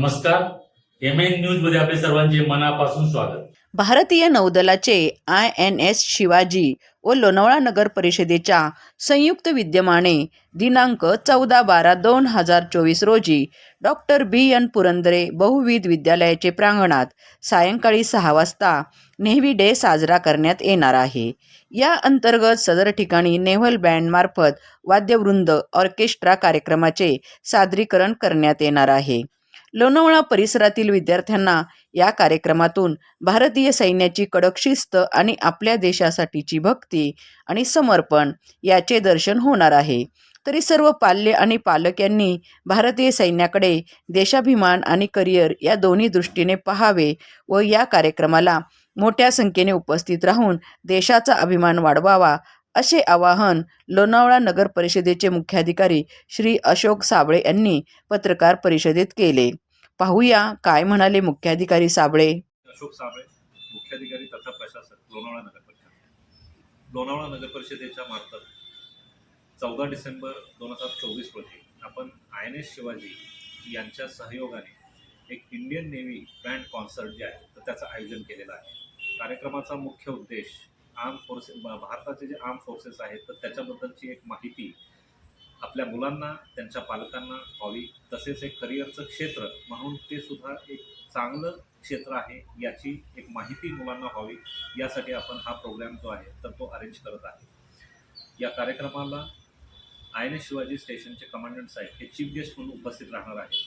नमस्कार. M N न्यूजमध्ये आपले सर्वांचे मनापासून स्वागत. भारतीय नौदलाचे आय एन एस शिवाजी व लोणावळा नगर परिषदेच्या संयुक्त विद्यमाने दिनांक चौदा बारा दोन हजार चोवीस रोजी डॉक्टर बी एन पुरंदरे बहुविध विद्यालयाचे प्रांगणात सायंकाळी सहा वाजता नेव्ही डे साजरा करण्यात येणार आहे. या अंतर्गत सदर ठिकाणी नेव्हल बँडमार्फत वाद्यवृंद ऑर्केस्ट्रा कार्यक्रमाचे सादरीकरण करण्यात येणार आहे. लोणावळा परिसरातील विद्यार्थ्यांना या कार्यक्रमातून भारतीय सैन्याची कडक शिस्त आणि आपल्या देशासाठीची भक्ती आणि समर्पण याचे दर्शन होणार आहे. तरी सर्व पाल्य आणि पालक यांनी भारतीय सैन्याकडे देशाभिमान आणि करिअर या दोन्ही दृष्टीने पाहावे व या कार्यक्रमाला मोठ्या संख्येने उपस्थित राहून देशाचा अभिमान वाढवावा असे आवाहन लोणावळा नगर परिषदेचे मुख्याधिकारी श्री अशोक साबळे यांनी पत्रकार परिषदेत केले. पाहूया काय म्हणाले मुख्याधिकारी साबळे. अशोक साबळे मुख्याधिकारी तथा प्रशासक लोणावळा नगर परिषद. लोणावळा नगर परिषदेच्या मार्फत चौदा डिसेंबर दोन हजार चोवीस रोजी आपण आय एन एस शिवाजी यांच्या सहयोगाने एक इंडियन नेव्ही बँड कॉन्सर्ट जे आहे तर त्याचं आयोजन केलेलं आहे. कार्यक्रमाचा मुख्य उद्देश आर्म फोर्सेस भारताचे जे आर्म फोर्सेस आहेत तर त्याच्याबद्दलची एक माहिती आपल्या मुलांना त्यांच्या पालकांना व्हावी तसेच एक करिअरचं क्षेत्र म्हणून ते सुद्धा एक चांगलं क्षेत्र आहे याची एक माहिती मुलांना व्हावी यासाठी आपण हा प्रोग्राम जो आहे तर तो अरेंज करत आहे. या कार्यक्रमाला आय एन एस शिवाजी स्टेशनचे कमांडंट साहेब हे चीफ गेस्ट म्हणून उपस्थित राहणार आहे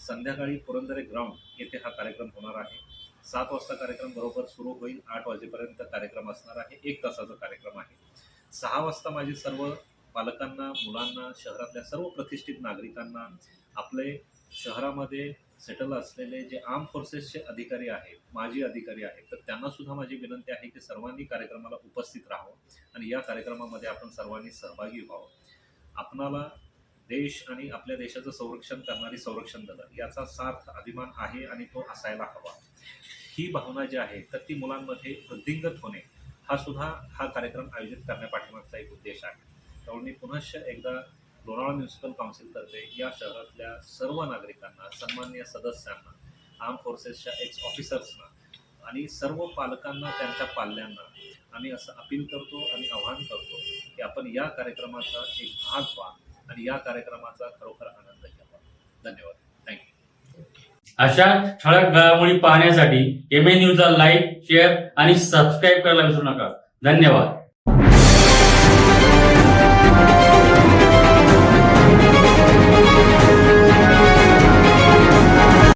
संध्याकाळी पुरंदरे ग्राउंड येथे हा कार्यक्रम होणार आहे. सात वाजता कार्यक्रम बरोबर सुरू होईल आठ वाजेपर्यंत कार्यक्रम असणार आहे एक तासाचा कार्यक्रम आहे. सहा वाजता माझे सर्व पालकांना मुलांना शहरातल्या सर्व प्रतिष्ठित नागरिकांना आपले शहरामध्ये सेटल असलेले जे आर्म फोर्सेसचे अधिकारी आहेत माजी अधिकारी आहेत तर त्यांना सुद्धा माझी विनंती आहे की सर्वांनी कार्यक्रमाला उपस्थित राहावं आणि या कार्यक्रमामध्ये आपण सर्वांनी सहभागी व्हावं. आपणाला देश आणि आपल्या देशाचं संरक्षण करणारी संरक्षण दलं. याचा सार्थ अभिमान आहे आणि तो असायला हवा. ही भावना जी आहे तर ती मुलांमध्ये वृद्धिंगत होणे हा सुद्धा हा कार्यक्रम आयोजित करण्यापाठीमागचा एक उद्देश आहे. त्यामुळे मी पुनश्च एकदा लोणावळा म्युन्सिपल काउन्सिलतर्फे या शहरातल्या सर्व नागरिकांना सन्मान्य सदस्यांना आर्म फोर्सेसच्या एक्स ऑफिसर्सना आणि सर्व पालकांना त्यांच्या पाल्यांना आम्ही असं अपील करतो आणि आवाहन करतो की आपण या कार्यक्रमाचा एक भाग व्हा. आणि या कार्यक्रमाचा खरोखर आनंद घ्यावा. धन्यवाद. थँक्यू अशा ठळक घडामोडी पाहण्यासाठी एम एन न्यूजला लाईक शेअर आणि सबस्क्राईब करायला विसरू नका. धन्यवाद.